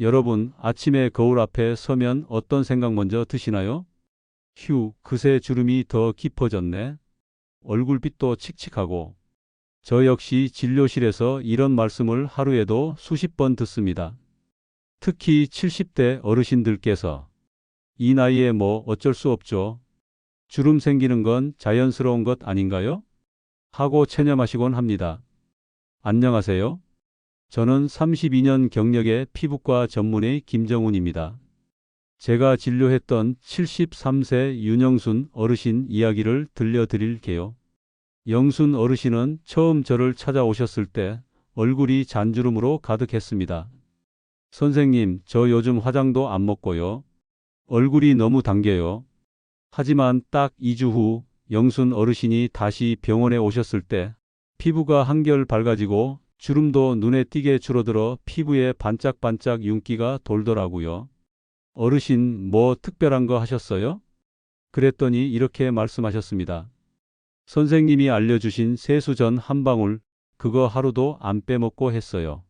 여러분, 아침에 거울 앞에 서면 어떤 생각 먼저 드시나요? 휴, 그새 주름이 더 깊어졌네. 얼굴빛도 칙칙하고. 저 역시 진료실에서 이런 말씀을 하루에도 수십 번 듣습니다. 특히 70대 어르신들께서 이 나이에 뭐 어쩔 수 없죠. 주름 생기는 건 자연스러운 것 아닌가요? 하고 체념하시곤 합니다. 안녕하세요. 저는 32년 경력의 피부과 전문의 김정훈입니다. 제가 진료했던 73세 윤영순 어르신 이야기를 들려드릴게요. 영순 어르신은 처음 저를 찾아오셨을 때 얼굴이 잔주름으로 가득했습니다. 선생님, 저 요즘 화장도 안 먹고요. 얼굴이 너무 당겨요. 하지만 딱 2주 후 영순 어르신이 다시 병원에 오셨을 때 피부가 한결 밝아지고 주름도 눈에 띄게 줄어들어 피부에 반짝반짝 윤기가 돌더라고요. 어르신, 뭐 특별한 거 하셨어요? 그랬더니 이렇게 말씀하셨습니다. 선생님이 알려주신 세수전 한 방울, 그거 하루도 안 빼먹고 했어요.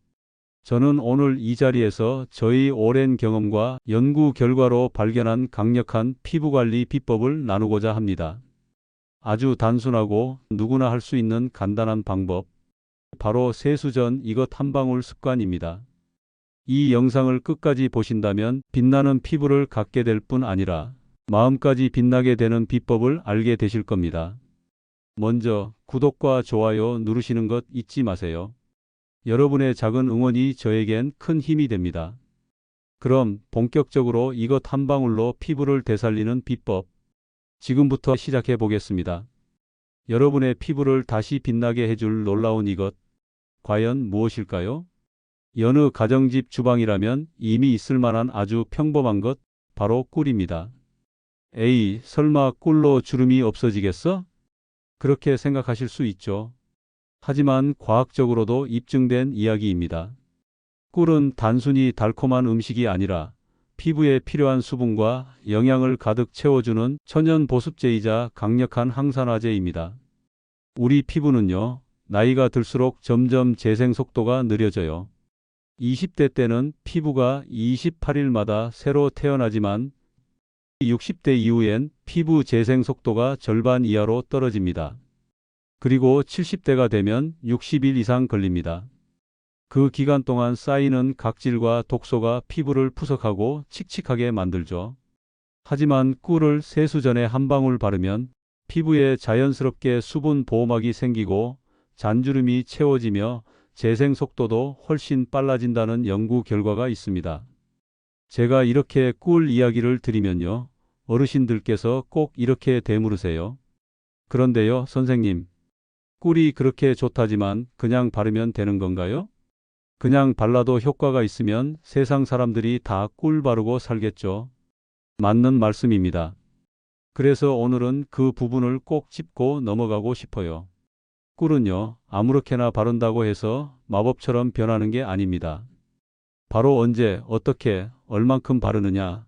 저는 오늘 이 자리에서 저희 오랜 경험과 연구 결과로 발견한 강력한 피부관리 비법을 나누고자 합니다. 아주 단순하고 누구나 할 수 있는 간단한 방법. 바로 세수 전 이것 한 방울 습관입니다. 이 영상을 끝까지 보신다면 빛나는 피부를 갖게 될 뿐 아니라 마음까지 빛나게 되는 비법을 알게 되실 겁니다. 먼저 구독과 좋아요 누르시는 것 잊지 마세요. 여러분의 작은 응원이 저에겐 큰 힘이 됩니다. 그럼 본격적으로 이것 한 방울로 피부를 되살리는 비법. 지금부터 시작해 보겠습니다. 여러분의 피부를 다시 빛나게 해줄 놀라운 이것. 과연 무엇일까요? 여느 가정집 주방이라면 이미 있을 만한 아주 평범한 것, 바로 꿀입니다. 에이, 설마 꿀로 주름이 없어지겠어? 그렇게 생각하실 수 있죠. 하지만 과학적으로도 입증된 이야기입니다. 꿀은 단순히 달콤한 음식이 아니라 피부에 필요한 수분과 영양을 가득 채워주는 천연 보습제이자 강력한 항산화제입니다. 우리 피부는요, 나이가 들수록 점점 재생 속도가 느려져요. 20대 때는 피부가 28일마다 새로 태어나지만 60대 이후엔 피부 재생 속도가 절반 이하로 떨어집니다. 그리고 70대가 되면 60일 이상 걸립니다. 그 기간 동안 쌓이는 각질과 독소가 피부를 푸석하고 칙칙하게 만들죠. 하지만 꿀을 세수 전에 한 방울 바르면 피부에 자연스럽게 수분 보호막이 생기고 잔주름이 채워지며 재생 속도도 훨씬 빨라진다는 연구 결과가 있습니다. 제가 이렇게 꿀 이야기를 드리면요. 어르신들께서 꼭 이렇게 되물으세요. 그런데요, 선생님. 꿀이 그렇게 좋다지만 그냥 바르면 되는 건가요? 그냥 발라도 효과가 있으면 세상 사람들이 다 꿀 바르고 살겠죠. 맞는 말씀입니다. 그래서 오늘은 그 부분을 꼭 짚고 넘어가고 싶어요. 꿀은요, 아무렇게나 바른다고 해서 마법처럼 변하는 게 아닙니다. 바로 언제, 어떻게, 얼만큼 바르느냐.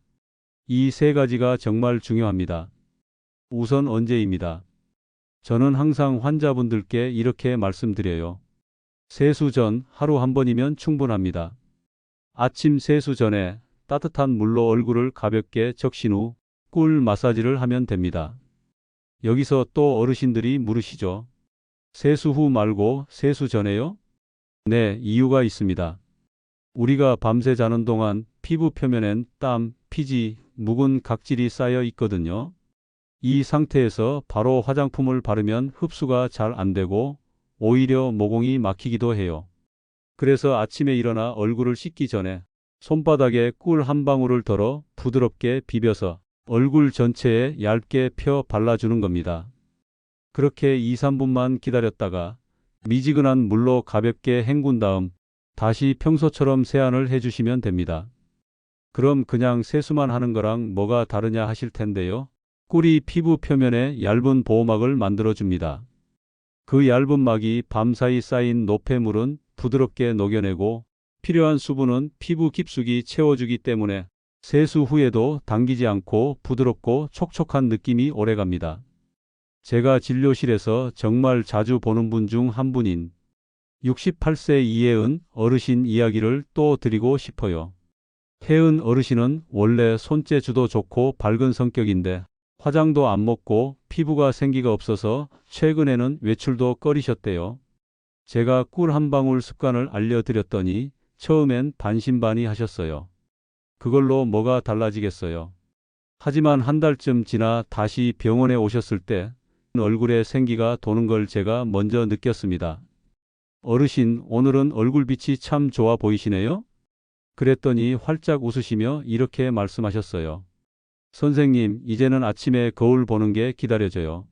이 세 가지가 정말 중요합니다. 우선 언제입니다. 저는 항상 환자분들께 이렇게 말씀드려요. 세수 전 하루 한 번이면 충분합니다. 아침 세수 전에 따뜻한 물로 얼굴을 가볍게 적신 후 꿀 마사지를 하면 됩니다. 여기서 또 어르신들이 물으시죠. 세수 후 말고 세수 전에요? 네, 이유가 있습니다. 우리가 밤새 자는 동안 피부 표면엔 땀, 피지, 묵은 각질이 쌓여 있거든요. 이 상태에서 바로 화장품을 바르면 흡수가 잘 안 되고 오히려 모공이 막히기도 해요. 그래서 아침에 일어나 얼굴을 씻기 전에 손바닥에 꿀 한 방울을 덜어 부드럽게 비벼서 얼굴 전체에 얇게 펴 발라주는 겁니다. 그렇게 2, 3분만 기다렸다가 미지근한 물로 가볍게 헹군 다음 다시 평소처럼 세안을 해주시면 됩니다. 그럼 그냥 세수만 하는 거랑 뭐가 다르냐 하실 텐데요. 꿀이 피부 표면에 얇은 보호막을 만들어줍니다. 그 얇은 막이 밤사이 쌓인 노폐물은 부드럽게 녹여내고 필요한 수분은 피부 깊숙이 채워주기 때문에 세수 후에도 당기지 않고 부드럽고 촉촉한 느낌이 오래갑니다. 제가 진료실에서 정말 자주 보는 분 중 한 분인 68세 이혜은 어르신 이야기를 또 드리고 싶어요. 혜은 어르신은 원래 손재주도 좋고 밝은 성격인데 화장도 안 먹고 피부가 생기가 없어서 최근에는 외출도 꺼리셨대요. 제가 꿀 한 방울 습관을 알려드렸더니 처음엔 반신반의 하셨어요. 그걸로 뭐가 달라지겠어요. 하지만 한 달쯤 지나 다시 병원에 오셨을 때 얼굴에 생기가 도는 걸 제가 먼저 느꼈습니다. 어르신, 오늘은 얼굴빛이 참 좋아 보이시네요? 그랬더니 활짝 웃으시며 이렇게 말씀하셨어요. 선생님, 이제는 아침에 거울 보는 게 기다려져요.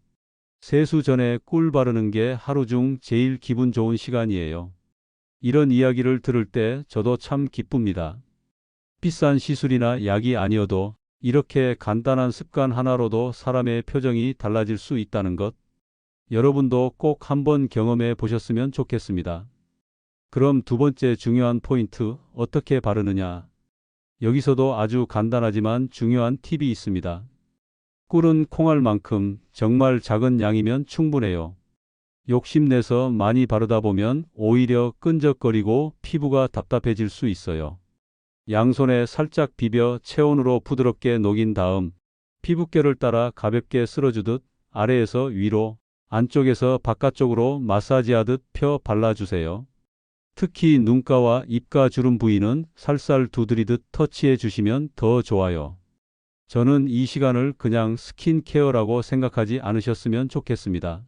세수 전에 꿀 바르는 게 하루 중 제일 기분 좋은 시간이에요. 이런 이야기를 들을 때 저도 참 기쁩니다. 비싼 시술이나 약이 아니어도 이렇게 간단한 습관 하나로도 사람의 표정이 달라질 수 있다는 것. 여러분도 꼭 한번 경험해 보셨으면 좋겠습니다. 그럼 두 번째 중요한 포인트, 어떻게 바르느냐. 여기서도 아주 간단하지만 중요한 팁이 있습니다. 꿀은 콩알만큼 정말 작은 양이면 충분해요. 욕심내서 많이 바르다 보면 오히려 끈적거리고 피부가 답답해질 수 있어요. 양손에 살짝 비벼 체온으로 부드럽게 녹인 다음 피부결을 따라 가볍게 쓸어주듯 아래에서 위로, 안쪽에서 바깥쪽으로 마사지하듯 펴 발라주세요. 특히 눈가와 입가 주름 부위는 살살 두드리듯 터치해 주시면 더 좋아요. 저는 이 시간을 그냥 스킨케어라고 생각하지 않으셨으면 좋겠습니다.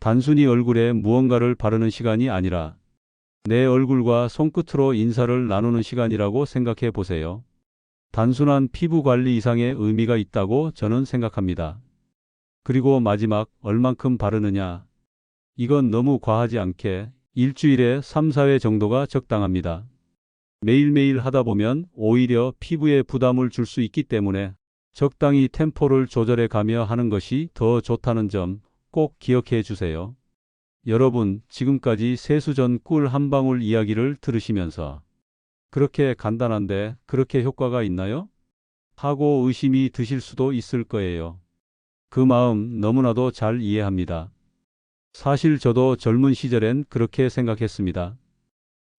단순히 얼굴에 무언가를 바르는 시간이 아니라 내 얼굴과 손끝으로 인사를 나누는 시간이라고 생각해 보세요. 단순한 피부 관리 이상의 의미가 있다고 저는 생각합니다. 그리고 마지막 얼만큼 바르느냐. 이건 너무 과하지 않게 일주일에 3, 4회 정도가 적당합니다. 매일매일 하다 보면 오히려 피부에 부담을 줄 수 있기 때문에 적당히 템포를 조절해 가며 하는 것이 더 좋다는 점 꼭 기억해 주세요. 여러분, 지금까지 세수전 꿀 한 방울 이야기를 들으시면서 그렇게 간단한데 그렇게 효과가 있나요? 하고 의심이 드실 수도 있을 거예요. 그 마음 너무나도 잘 이해합니다. 사실 저도 젊은 시절엔 그렇게 생각했습니다.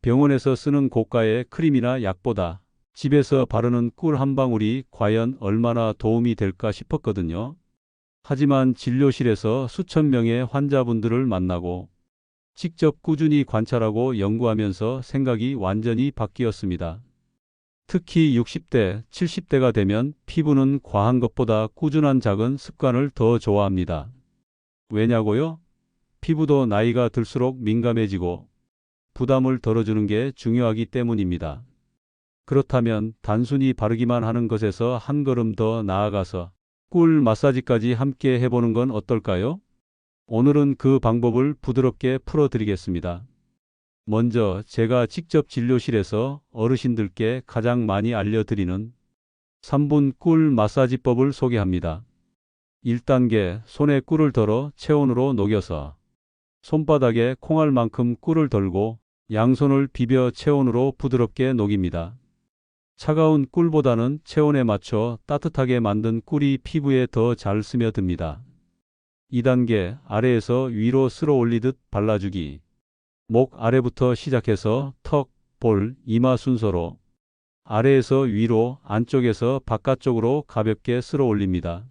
병원에서 쓰는 고가의 크림이나 약보다 집에서 바르는 꿀 한 방울이 과연 얼마나 도움이 될까 싶었거든요. 하지만 진료실에서 수천 명의 환자분들을 만나고 직접 꾸준히 관찰하고 연구하면서 생각이 완전히 바뀌었습니다. 특히 60대, 70대가 되면 피부는 과한 것보다 꾸준한 작은 습관을 더 좋아합니다. 왜냐고요? 피부도 나이가 들수록 민감해지고 부담을 덜어주는 게 중요하기 때문입니다. 그렇다면 단순히 바르기만 하는 것에서 한 걸음 더 나아가서 꿀 마사지까지 함께 해보는 건 어떨까요? 오늘은 그 방법을 부드럽게 풀어드리겠습니다. 먼저 제가 직접 진료실에서 어르신들께 가장 많이 알려드리는 3분 꿀 마사지법을 소개합니다. 1단계 손에 꿀을 덜어 체온으로 녹여서 손바닥에 콩알만큼 꿀을 덜고 양손을 비벼 체온으로 부드럽게 녹입니다. 차가운 꿀보다는 체온에 맞춰 따뜻하게 만든 꿀이 피부에 더 잘 스며듭니다. 2단계 아래에서 위로 쓸어 올리듯 발라주기. 목 아래부터 시작해서 턱, 볼, 이마 순서로 아래에서 위로, 안쪽에서 바깥쪽으로 가볍게 쓸어 올립니다.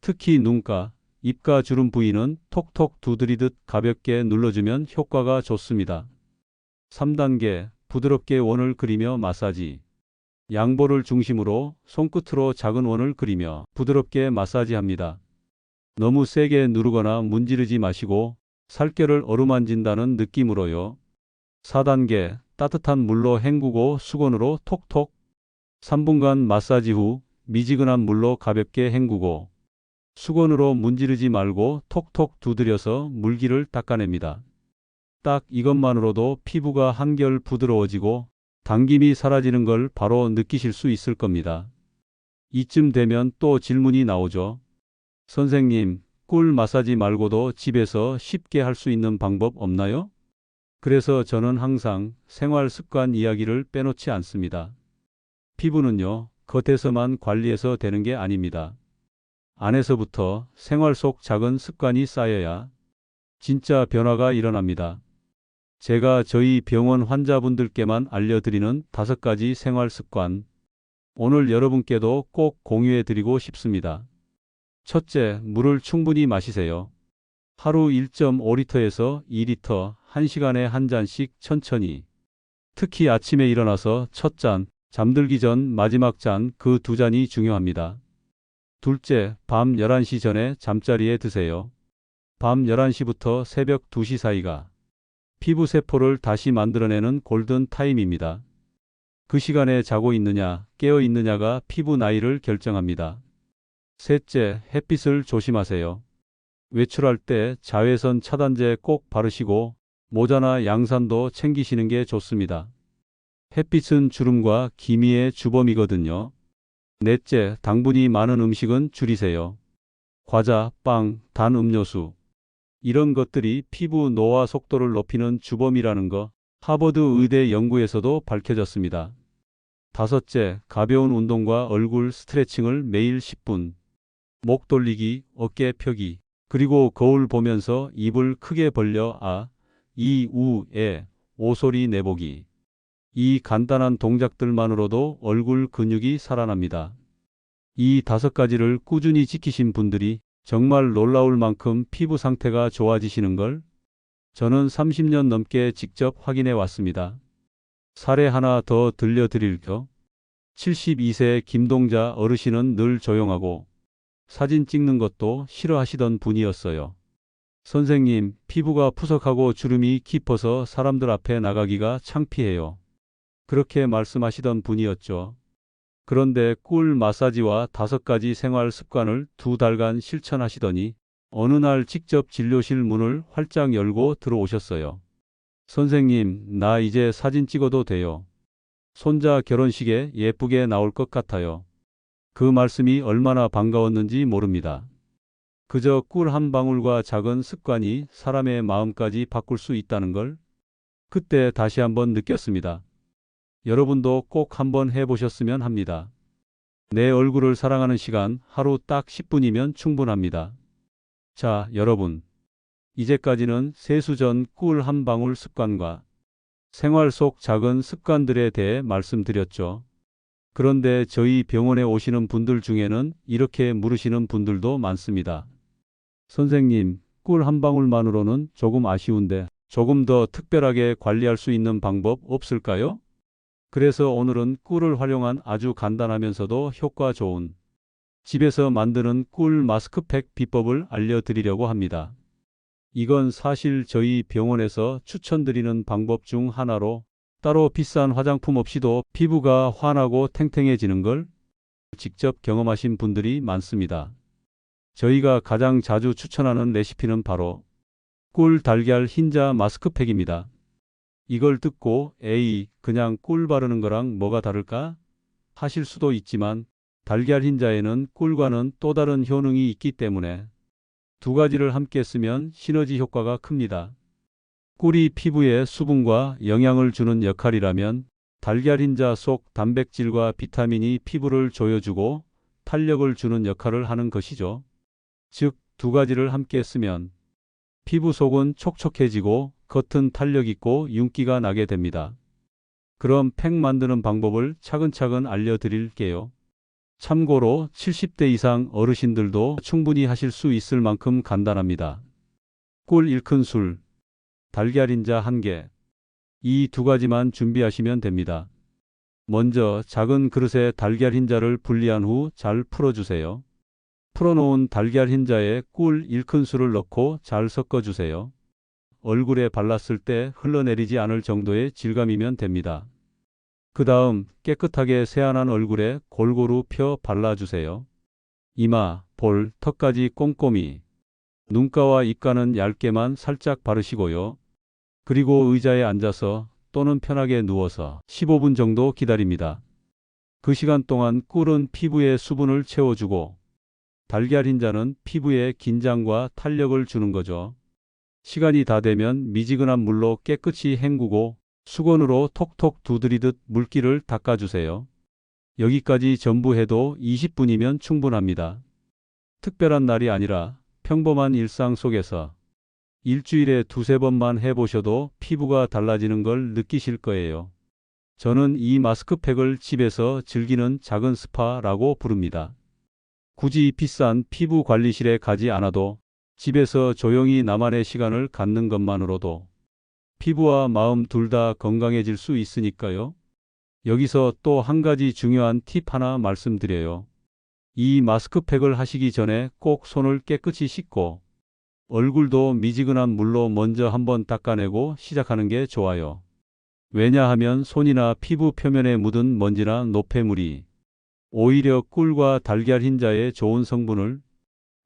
특히 눈가, 입가 주름 부위는 톡톡 두드리듯 가볍게 눌러주면 효과가 좋습니다. 3단계 부드럽게 원을 그리며 마사지. 양볼을 중심으로 손끝으로 작은 원을 그리며 부드럽게 마사지합니다. 너무 세게 누르거나 문지르지 마시고 살결을 어루만진다는 느낌으로요. 4단계 따뜻한 물로 헹구고 수건으로 톡톡 3분간 마사지 후 미지근한 물로 가볍게 헹구고 수건으로 문지르지 말고 톡톡 두드려서 물기를 닦아냅니다. 딱 이것만으로도 피부가 한결 부드러워지고 당김이 사라지는 걸 바로 느끼실 수 있을 겁니다. 이쯤 되면 또 질문이 나오죠. 선생님, 꿀 마사지 말고도 집에서 쉽게 할 수 있는 방법 없나요? 그래서 저는 항상 생활 습관 이야기를 빼놓지 않습니다. 피부는요, 겉에서만 관리해서 되는 게 아닙니다. 안에서부터 생활 속 작은 습관이 쌓여야 진짜 변화가 일어납니다. 제가 저희 병원 환자분들께만 알려드리는 다섯 가지 생활 습관, 오늘 여러분께도 꼭 공유해 드리고 싶습니다. 첫째, 물을 충분히 마시세요. 하루 1.5리터에서 2리터, 1시간에 한 잔씩 천천히. 특히 아침에 일어나서 첫 잔, 잠들기 전 마지막 잔, 그 두 잔이 중요합니다. 둘째, 밤 11시 전에 잠자리에 드세요. 밤 11시부터 새벽 2시 사이가 피부 세포를 다시 만들어내는 골든 타임입니다. 그 시간에 자고 있느냐, 깨어 있느냐가 피부 나이를 결정합니다. 셋째, 햇빛을 조심하세요. 외출할 때 자외선 차단제 꼭 바르시고 모자나 양산도 챙기시는 게 좋습니다. 햇빛은 주름과 기미의 주범이거든요. 넷째, 당분이 많은 음식은 줄이세요. 과자, 빵, 단 음료수. 이런 것들이 피부 노화 속도를 높이는 주범이라는 거 하버드 의대 연구에서도 밝혀졌습니다. 다섯째, 가벼운 운동과 얼굴 스트레칭을 매일 10분. 목 돌리기, 어깨 펴기, 그리고 거울 보면서 입을 크게 벌려 아, 이, 우, 에, 오 소리 내보기. 이 간단한 동작들만으로도 얼굴 근육이 살아납니다. 이 다섯 가지를 꾸준히 지키신 분들이 정말 놀라울 만큼 피부 상태가 좋아지시는 걸 저는 30년 넘게 직접 확인해 왔습니다. 사례 하나 더 들려드릴게요. 72세 김동자 어르신은 늘 조용하고 사진 찍는 것도 싫어하시던 분이었어요. 선생님, 피부가 푸석하고 주름이 깊어서 사람들 앞에 나가기가 창피해요. 그렇게 말씀하시던 분이었죠. 그런데 꿀 마사지와 다섯 가지 생활 습관을 두 달간 실천하시더니 어느 날 직접 진료실 문을 활짝 열고 들어오셨어요. 선생님, 나 이제 사진 찍어도 돼요. 손자 결혼식에 예쁘게 나올 것 같아요. 그 말씀이 얼마나 반가웠는지 모릅니다. 그저 꿀 한 방울과 작은 습관이 사람의 마음까지 바꿀 수 있다는 걸 그때 다시 한번 느꼈습니다. 여러분도 꼭 한번 해보셨으면 합니다. 내 얼굴을 사랑하는 시간 하루 딱 10분이면 충분합니다. 자, 여러분. 이제까지는 세수 전 꿀 한 방울 습관과 생활 속 작은 습관들에 대해 말씀드렸죠. 그런데 저희 병원에 오시는 분들 중에는 이렇게 물으시는 분들도 많습니다. 선생님, 꿀 한 방울만으로는 조금 아쉬운데 조금 더 특별하게 관리할 수 있는 방법 없을까요? 그래서 오늘은 꿀을 활용한 아주 간단하면서도 효과 좋은 집에서 만드는 꿀 마스크팩 비법을 알려드리려고 합니다. 이건 사실 저희 병원에서 추천드리는 방법 중 하나로 따로 비싼 화장품 없이도 피부가 환하고 탱탱해지는 걸 직접 경험하신 분들이 많습니다. 저희가 가장 자주 추천하는 레시피는 바로 꿀 달걀 흰자 마스크팩입니다. 이걸 듣고 에이 그냥 꿀 바르는 거랑 뭐가 다를까 하실 수도 있지만 달걀 흰자에는 꿀과는 또 다른 효능이 있기 때문에 두 가지를 함께 쓰면 시너지 효과가 큽니다. 꿀이 피부에 수분과 영양을 주는 역할이라면 달걀 흰자 속 단백질과 비타민이 피부를 조여주고 탄력을 주는 역할을 하는 것이죠. 즉, 두 가지를 함께 쓰면 피부 속은 촉촉해지고 겉은 탄력 있고 윤기가 나게 됩니다. 그럼 팩 만드는 방법을 차근차근 알려드릴게요. 참고로 70대 이상 어르신들도 충분히 하실 수 있을 만큼 간단합니다. 꿀 1큰술, 달걀 흰자 1개. 이 두 가지만 준비하시면 됩니다. 먼저 작은 그릇에 달걀 흰자를 분리한 후 잘 풀어주세요. 풀어놓은 달걀 흰자에 꿀 1큰술을 넣고 잘 섞어주세요. 얼굴에 발랐을 때 흘러내리지 않을 정도의 질감이면 됩니다. 그 다음 깨끗하게 세안한 얼굴에 골고루 펴 발라주세요. 이마, 볼, 턱까지 꼼꼼히. 눈가와 입가는 얇게만 살짝 바르시고요. 그리고 의자에 앉아서 또는 편하게 누워서 15분 정도 기다립니다. 그 시간 동안 꿀은 피부에 수분을 채워주고 달걀 흰자는 피부에 긴장과 탄력을 주는 거죠. 시간이 다 되면 미지근한 물로 깨끗이 헹구고 수건으로 톡톡 두드리듯 물기를 닦아주세요. 여기까지 전부 해도 20분이면 충분합니다. 특별한 날이 아니라 평범한 일상 속에서 일주일에 두세 번만 해보셔도 피부가 달라지는 걸 느끼실 거예요. 저는 이 마스크팩을 집에서 즐기는 작은 스파라고 부릅니다. 굳이 비싼 피부 관리실에 가지 않아도 집에서 조용히 나만의 시간을 갖는 것만으로도 피부와 마음 둘 다 건강해질 수 있으니까요. 여기서 또 한 가지 중요한 팁 하나 말씀드려요. 이 마스크팩을 하시기 전에 꼭 손을 깨끗이 씻고 얼굴도 미지근한 물로 먼저 한번 닦아내고 시작하는 게 좋아요. 왜냐하면 손이나 피부 표면에 묻은 먼지나 노폐물이 오히려 꿀과 달걀 흰자의 좋은 성분을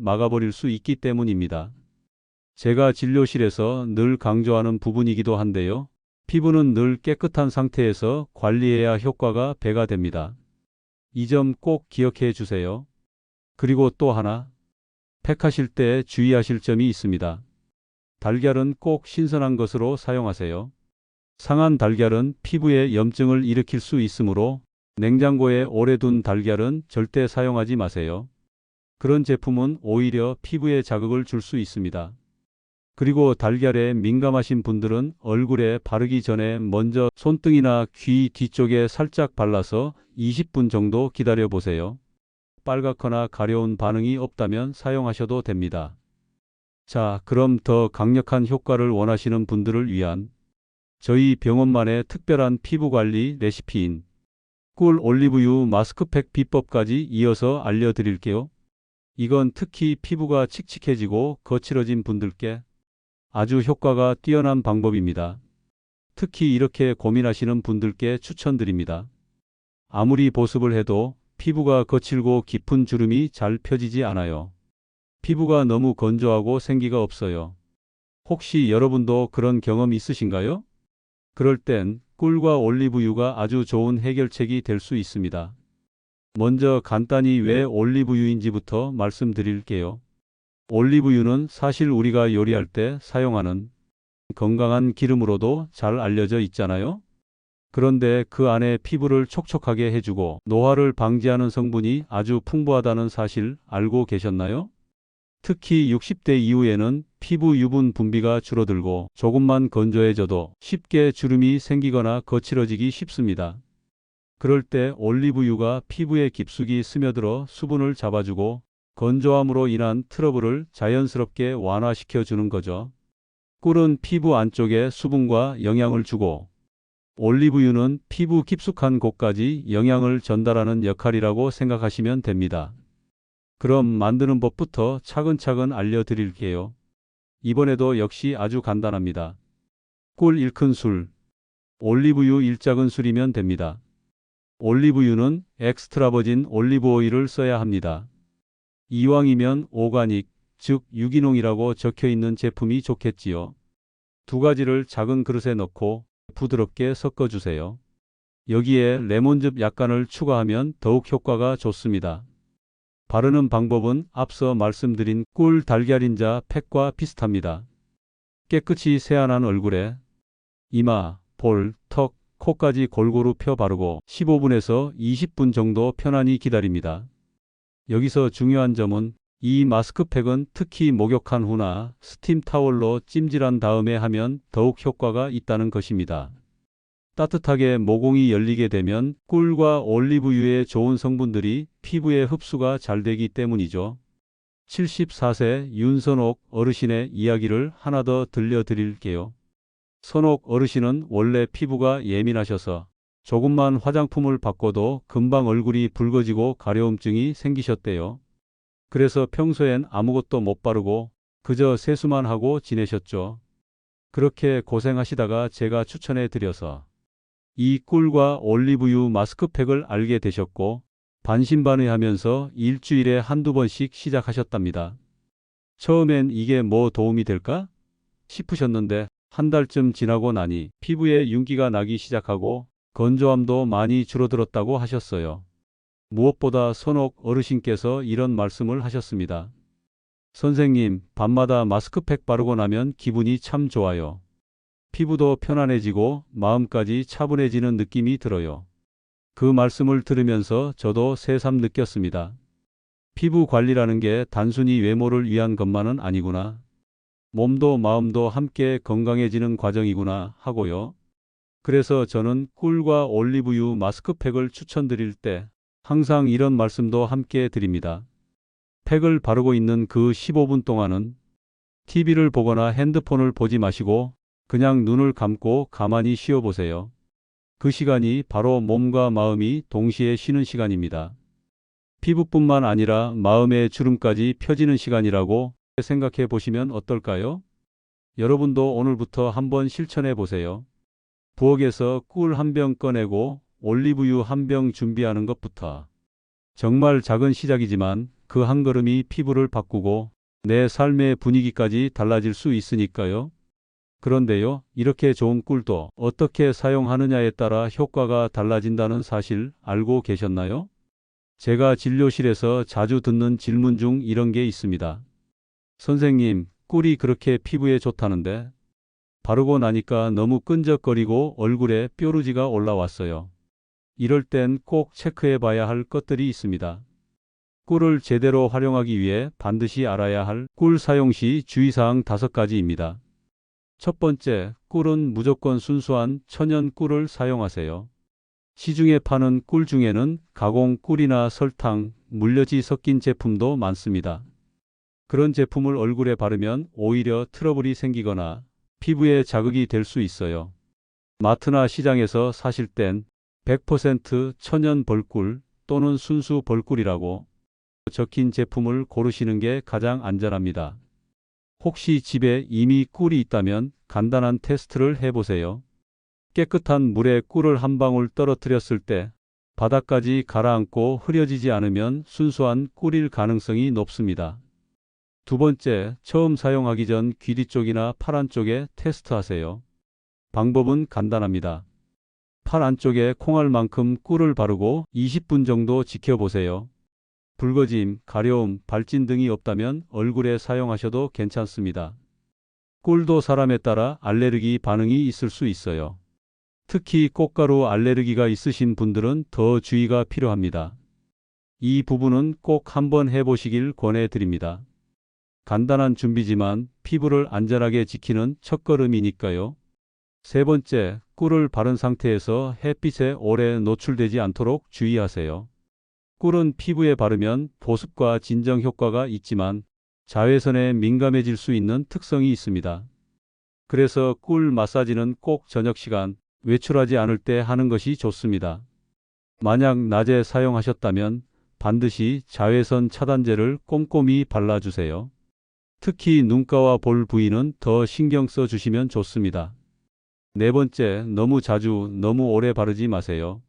막아버릴 수 있기 때문입니다. 제가 진료실에서 늘 강조하는 부분이기도 한데요. 피부는 늘 깨끗한 상태에서 관리해야 효과가 배가 됩니다. 이 점 꼭 기억해 주세요. 그리고 또 하나, 팩하실 때 주의하실 점이 있습니다. 달걀은 꼭 신선한 것으로 사용하세요. 상한 달걀은 피부에 염증을 일으킬 수 있으므로 냉장고에 오래 둔 달걀은 절대 사용하지 마세요. 그런 제품은 오히려 피부에 자극을 줄 수 있습니다. 그리고 달걀에 민감하신 분들은 얼굴에 바르기 전에 먼저 손등이나 귀 뒤쪽에 살짝 발라서 20분 정도 기다려 보세요. 빨갛거나 가려운 반응이 없다면 사용하셔도 됩니다. 자, 그럼 더 강력한 효과를 원하시는 분들을 위한 저희 병원만의 특별한 피부 관리 레시피인 꿀 올리브유 마스크팩 비법까지 이어서 알려드릴게요. 이건 특히 피부가 칙칙해지고 거칠어진 분들께 아주 효과가 뛰어난 방법입니다. 특히 이렇게 고민하시는 분들께 추천드립니다. 아무리 보습을 해도 피부가 거칠고 깊은 주름이 잘 펴지지 않아요. 피부가 너무 건조하고 생기가 없어요. 혹시 여러분도 그런 경험 있으신가요? 그럴 땐 꿀과 올리브유가 아주 좋은 해결책이 될 수 있습니다. 먼저 간단히 왜 올리브유인지부터 말씀드릴게요. 올리브유는 사실 우리가 요리할 때 사용하는 건강한 기름으로도 잘 알려져 있잖아요. 그런데 그 안에 피부를 촉촉하게 해주고 노화를 방지하는 성분이 아주 풍부하다는 사실 알고 계셨나요? 특히 60대 이후에는 피부 유분 분비가 줄어들고 조금만 건조해져도 쉽게 주름이 생기거나 거칠어지기 쉽습니다. 그럴 때 올리브유가 피부에 깊숙이 스며들어 수분을 잡아주고 건조함으로 인한 트러블을 자연스럽게 완화시켜 주는 거죠. 꿀은 피부 안쪽에 수분과 영양을 주고 올리브유는 피부 깊숙한 곳까지 영양을 전달하는 역할이라고 생각하시면 됩니다. 그럼 만드는 법부터 차근차근 알려드릴게요. 이번에도 역시 아주 간단합니다. 꿀 1큰술, 올리브유 1작은술이면 됩니다. 올리브유는 엑스트라버진 올리브 오일을 써야 합니다. 이왕이면 오가닉, 즉 유기농이라고 적혀 있는 제품이 좋겠지요. 두 가지를 작은 그릇에 넣고 부드럽게 섞어주세요. 여기에 레몬즙 약간을 추가하면 더욱 효과가 좋습니다. 바르는 방법은 앞서 말씀드린 꿀 달걀인자 팩과 비슷합니다. 깨끗이 세안한 얼굴에 이마, 볼, 턱, 코까지 골고루 펴 바르고 15분에서 20분 정도 편안히 기다립니다. 여기서 중요한 점은 이 마스크팩은 특히 목욕한 후나 스팀 타월로 찜질한 다음에 하면 더욱 효과가 있다는 것입니다. 따뜻하게 모공이 열리게 되면 꿀과 올리브유의 좋은 성분들이 피부에 흡수가 잘 되기 때문이죠. 74세 윤선옥 어르신의 이야기를 하나 더 들려드릴게요. 선옥 어르신은 원래 피부가 예민하셔서 조금만 화장품을 바꿔도 금방 얼굴이 붉어지고 가려움증이 생기셨대요. 그래서 평소엔 아무것도 못 바르고 그저 세수만 하고 지내셨죠. 그렇게 고생하시다가 제가 추천해 드려서 이 꿀과 올리브유 마스크팩을 알게 되셨고 반신반의하면서 일주일에 한두 번씩 시작하셨답니다. 처음엔 이게 뭐 도움이 될까 싶으셨는데 한 달쯤 지나고 나니 피부에 윤기가 나기 시작하고 건조함도 많이 줄어들었다고 하셨어요. 무엇보다 선옥 어르신께서 이런 말씀을 하셨습니다. 선생님, 밤마다 마스크팩 바르고 나면 기분이 참 좋아요. 피부도 편안해지고 마음까지 차분해지는 느낌이 들어요. 그 말씀을 들으면서 저도 새삼 느꼈습니다. 피부 관리라는 게 단순히 외모를 위한 것만은 아니구나. 몸도 마음도 함께 건강해지는 과정이구나 하고요. 그래서 저는 꿀과 올리브유 마스크팩을 추천드릴 때 항상 이런 말씀도 함께 드립니다. 팩을 바르고 있는 그 15분 동안은 TV를 보거나 핸드폰을 보지 마시고 그냥 눈을 감고 가만히 쉬어 보세요. 그 시간이 바로 몸과 마음이 동시에 쉬는 시간입니다. 피부뿐만 아니라 마음의 주름까지 펴지는 시간이라고 생각해 보시면 어떨까요? 여러분도 오늘부터 한번 실천해 보세요. 부엌에서 꿀 한 병 꺼내고 올리브유 한 병 준비하는 것부터 정말 작은 시작이지만 그 한 걸음이 피부를 바꾸고 내 삶의 분위기까지 달라질 수 있으니까요. 그런데요, 이렇게 좋은 꿀도 어떻게 사용하느냐에 따라 효과가 달라진다는 사실 알고 계셨나요? 제가 진료실에서 자주 듣는 질문 중 이런 게 있습니다. 선생님, 꿀이 그렇게 피부에 좋다는데 바르고 나니까 너무 끈적거리고 얼굴에 뾰루지가 올라왔어요. 이럴 땐 꼭 체크해 봐야 할 것들이 있습니다. 꿀을 제대로 활용하기 위해 반드시 알아야 할 꿀 사용 시 주의사항 다섯 가지입니다. 첫 번째, 꿀은 무조건 순수한 천연 꿀을 사용하세요. 시중에 파는 꿀 중에는 가공 꿀이나 설탕, 물엿이 섞인 제품도 많습니다. 그런 제품을 얼굴에 바르면 오히려 트러블이 생기거나 피부에 자극이 될 수 있어요. 마트나 시장에서 사실 땐 100% 천연 벌꿀 또는 순수 벌꿀이라고 적힌 제품을 고르시는 게 가장 안전합니다. 혹시 집에 이미 꿀이 있다면 간단한 테스트를 해보세요. 깨끗한 물에 꿀을 한 방울 떨어뜨렸을 때 바닥까지 가라앉고 흐려지지 않으면 순수한 꿀일 가능성이 높습니다. 두 번째, 처음 사용하기 전귀 뒤쪽이나 팔 안쪽에 테스트하세요. 방법은 간단합니다. 팔 안쪽에 콩알만큼 꿀을 바르고 20분 정도 지켜보세요. 붉어짐, 가려움, 발진 등이 없다면 얼굴에 사용하셔도 괜찮습니다. 꿀도 사람에 따라 알레르기 반응이 있을 수 있어요. 특히 꽃가루 알레르기가 있으신 분들은 더 주의가 필요합니다. 이 부분은 꼭 한번 해보시길 권해드립니다. 간단한 준비지만 피부를 안전하게 지키는 첫걸음이니까요. 세 번째, 꿀을 바른 상태에서 햇빛에 오래 노출되지 않도록 주의하세요. 꿀은 피부에 바르면 보습과 진정 효과가 있지만 자외선에 민감해질 수 있는 특성이 있습니다. 그래서 꿀 마사지는 꼭 저녁 시간, 외출하지 않을 때 하는 것이 좋습니다. 만약 낮에 사용하셨다면 반드시 자외선 차단제를 꼼꼼히 발라주세요. 특히 눈가와 볼 부위는 더 신경 써 주시면 좋습니다. 네 번째, 너무 자주, 너무 오래 바르지 마세요.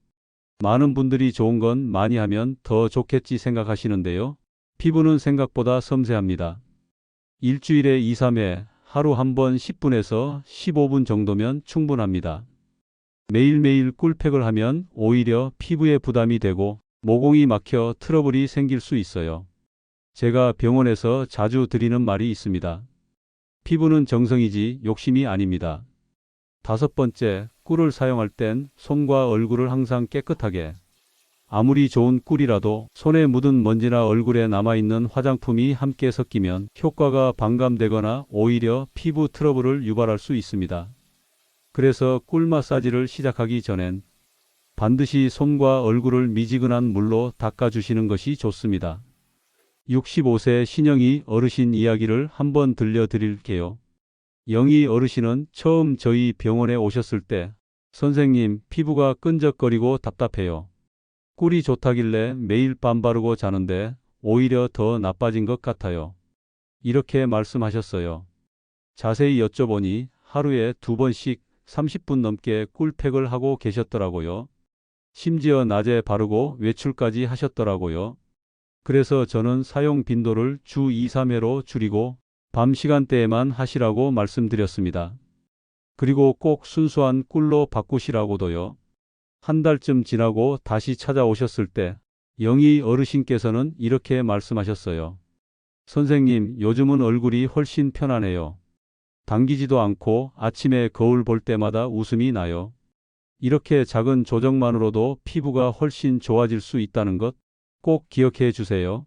많은 분들이 좋은 건 많이 하면 더 좋겠지 생각하시는데요. 피부는 생각보다 섬세합니다. 일주일에 2, 3회, 하루 한 번 10분에서 15분 정도면 충분합니다. 매일매일 꿀팩을 하면 오히려 피부에 부담이 되고 모공이 막혀 트러블이 생길 수 있어요. 제가 병원에서 자주 드리는 말이 있습니다. 피부는 정성이지 욕심이 아닙니다. 다섯 번째, 꿀을 사용할 땐 손과 얼굴을 항상 깨끗하게. 아무리 좋은 꿀이라도 손에 묻은 먼지나 얼굴에 남아있는 화장품이 함께 섞이면 효과가 반감되거나 오히려 피부 트러블을 유발할 수 있습니다. 그래서 꿀 마사지를 시작하기 전엔 반드시 손과 얼굴을 미지근한 물로 닦아주시는 것이 좋습니다. 65세 신영이 어르신 이야기를 한번 들려드릴게요. 영희 어르신은 처음 저희 병원에 오셨을 때 선생님 피부가 끈적거리고 답답해요. 꿀이 좋다길래 매일 밤 바르고 자는데 오히려 더 나빠진 것 같아요. 이렇게 말씀하셨어요. 자세히 여쭤보니 하루에 두 번씩 30분 넘게 꿀팩을 하고 계셨더라고요. 심지어 낮에 바르고 외출까지 하셨더라고요. 그래서 저는 사용 빈도를 주 2, 3회로 줄이고 밤 시간대에만 하시라고 말씀드렸습니다. 그리고 꼭 순수한 꿀로 바꾸시라고도요. 한 달쯤 지나고 다시 찾아오셨을 때 영희 어르신께서는 이렇게 말씀하셨어요. 선생님, 요즘은 얼굴이 훨씬 편안해요. 당기지도 않고 아침에 거울 볼 때마다 웃음이 나요. 이렇게 작은 조정만으로도 피부가 훨씬 좋아질 수 있다는 것 꼭 기억해 주세요.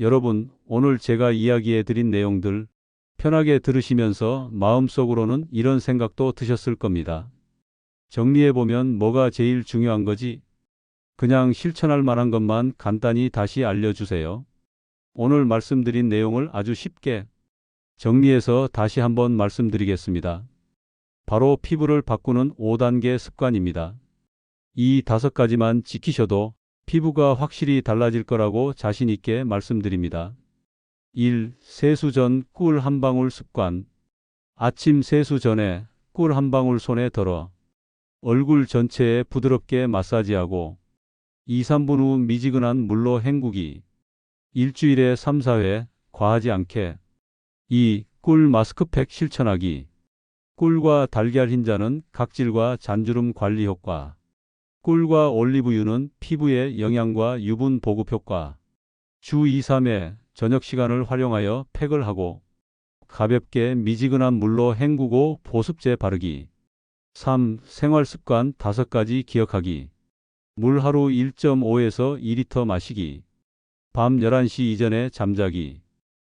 여러분, 오늘 제가 이야기해 드린 내용들 편하게 들으시면서 마음속으로는 이런 생각도 드셨을 겁니다. 정리해보면 뭐가 제일 중요한 거지? 그냥 실천할 만한 것만 간단히 다시 알려주세요. 오늘 말씀드린 내용을 아주 쉽게 정리해서 다시 한번 말씀드리겠습니다. 바로 피부를 바꾸는 5단계 습관입니다. 이 다섯 가지만 지키셔도 피부가 확실히 달라질 거라고 자신 있게 말씀드립니다. 1. 세수 전 꿀 한 방울 습관. 아침 세수 전에 꿀 한 방울 손에 덜어 얼굴 전체에 부드럽게 마사지하고 2, 3분 후 미지근한 물로 헹구기. 일주일에 3, 4회 과하지 않게. 2. 꿀 마스크팩 실천하기. 꿀과 달걀 흰자는 각질과 잔주름 관리 효과. 꿀과 올리브유는 피부의 영양과 유분 보급 효과. 주 2, 3회 저녁 시간을 활용하여 팩을 하고 가볍게 미지근한 물로 헹구고 보습제 바르기. 3. 생활 습관 5가지 기억하기. 물 하루 1.5에서 2리터 마시기. 밤 11시 이전에 잠자기.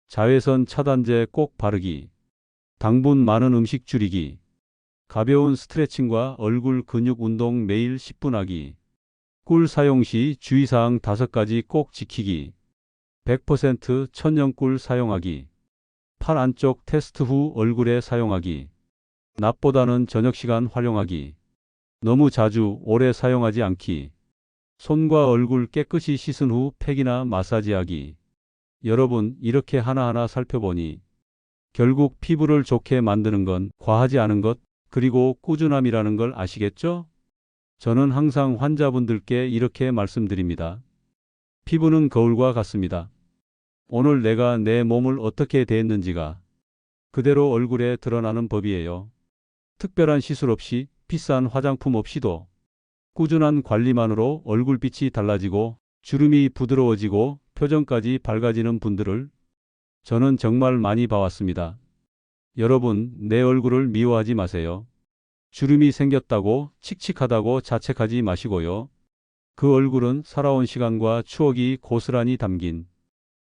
자외선 차단제 꼭 바르기. 당분 많은 음식 줄이기. 가벼운 스트레칭과 얼굴 근육 운동 매일 10분 하기. 꿀 사용 시 주의사항 5가지 꼭 지키기. 100% 천연 꿀 사용하기. 팔 안쪽 테스트 후 얼굴에 사용하기. 낮보다는 저녁 시간 활용하기. 너무 자주 오래 사용하지 않기. 손과 얼굴 깨끗이 씻은 후 팩이나 마사지하기. 여러분, 이렇게 하나하나 살펴보니 결국 피부를 좋게 만드는 건 과하지 않은 것, 그리고 꾸준함이라는 걸 아시겠죠? 저는 항상 환자분들께 이렇게 말씀드립니다. 피부는 거울과 같습니다. 오늘 내가 내 몸을 어떻게 대했는지가 그대로 얼굴에 드러나는 법이에요. 특별한 시술 없이 비싼 화장품 없이도 꾸준한 관리만으로 얼굴빛이 달라지고 주름이 부드러워지고 표정까지 밝아지는 분들을 저는 정말 많이 봐왔습니다. 여러분, 내 얼굴을 미워하지 마세요. 주름이 생겼다고 칙칙하다고 자책하지 마시고요. 그 얼굴은 살아온 시간과 추억이 고스란히 담긴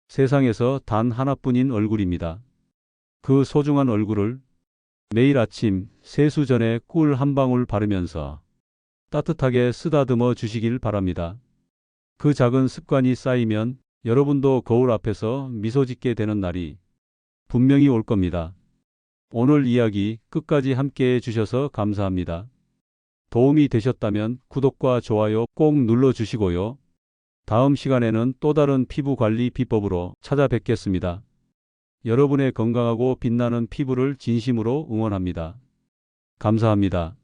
세상에서 단 하나뿐인 얼굴입니다. 그 소중한 얼굴을 매일 아침 세수 전에 꿀 한 방울 바르면서 따뜻하게 쓰다듬어 주시길 바랍니다. 그 작은 습관이 쌓이면 여러분도 거울 앞에서 미소 짓게 되는 날이 분명히 올 겁니다. 오늘 이야기 끝까지 함께 해 주셔서 감사합니다. 도움이 되셨다면 구독과 좋아요 꼭 눌러주시고요. 다음 시간에는 또 다른 피부 관리 비법으로 찾아뵙겠습니다. 여러분의 건강하고 빛나는 피부를 진심으로 응원합니다. 감사합니다.